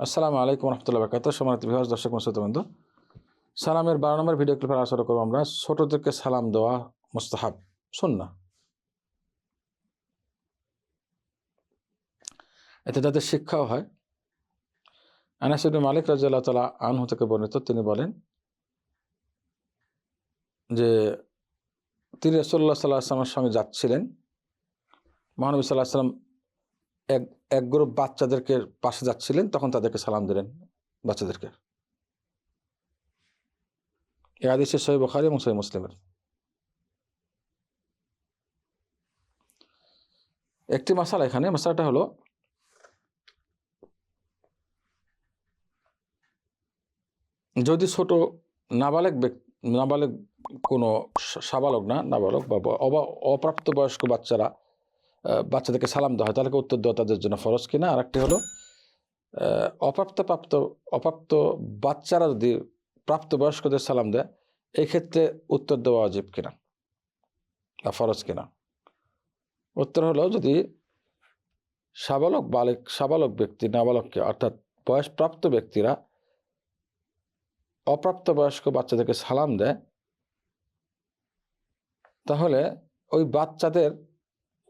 আসসালামু আলাইকুম রহমতুল্লাহ বরকাত সমানিত বিভাগ দর্শক মসজিদ সালামের বারো নম্বর ভিডিও ক্লিপের আলোচনা করব আমরা। ছোটদেরকে সালাম দেওয়া মুস্তাহাব সুন্না এতে তাদের শিক্ষাও হয় আনাসিদ মালিক রাজিয়াল্লাহ তালা আনহু থেকে বর্ণিত, তিনি বলেন যে, তিনি রসল্লাহ সাল্লাহ আসলামের সঙ্গে যাচ্ছিলেন মহানবী সাল্লাহ সাল্লাম এক এক গ্রুপ বাচ্চাদেরকে পাশে যাচ্ছিলেন, তখন তাদেরকে সালাম দিলেন বাচ্চাদেরকে। আদিসের সহি বখারি এবং সহি মুসলিমের। একটি মশালা এখানে মশালাটা হলো, যদি ছোট নাবালেক নাবালেক কোনো সাবালক না, নাবালক বা অবা- অপ্রাপ্ত বয়স্ক বাচ্চারা বাচ্চাদেরকে সালাম দেওয়া হয় তাহলে উত্তর দেওয়া তাদের জন্য ফরজ কিনা? আর একটি হলো আহ, অপ্রাপ্ত বাচ্চারা যদি প্রাপ্তবয়স্কদের সালাম দেয় এই ক্ষেত্রে উত্তর দেওয়া অজীব কিনা বা ফরজ কিনা? উত্তর হলো যদি সাবালক বালিক সাবালক ব্যক্তি নাবালককে অর্থাৎ বয়সপ্রাপ্ত ব্যক্তিরা অপ্রাপ্ত বয়স্ক বাচ্চাদেরকে সালাম দেয় তাহলে ওই বাচ্চাদের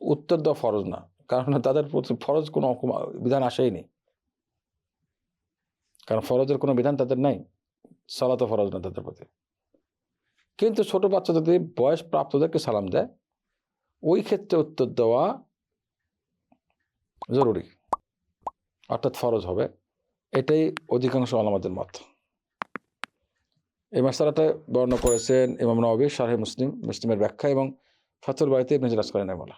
উত্তর দেওয়া ফরজ না। কারণ তাদের ফরজ কোনো বিধান আসেইনি। কারণ ফরজের কোনো বিধান তাদের নাই। সালাত ফরজ না তাদের প্রতি। কিন্তু ছোট বাচ্চা যদি বয়স প্রাপ্তদেরকে সালাম দেয়, ওই ক্ষেত্রে উত্তর দেওয়া জরুরি। অর্থাৎ ফরজ হবে। এটাই অধিকাংশ আলামাদের মত। এই মশালাটা বর্ণনা করেছেন ইমাম নবী শাহে মুসলিম, মুসলিমের ব্যাখ্যা এবং ফাতুল বাড়িতে জলাস করেন বলা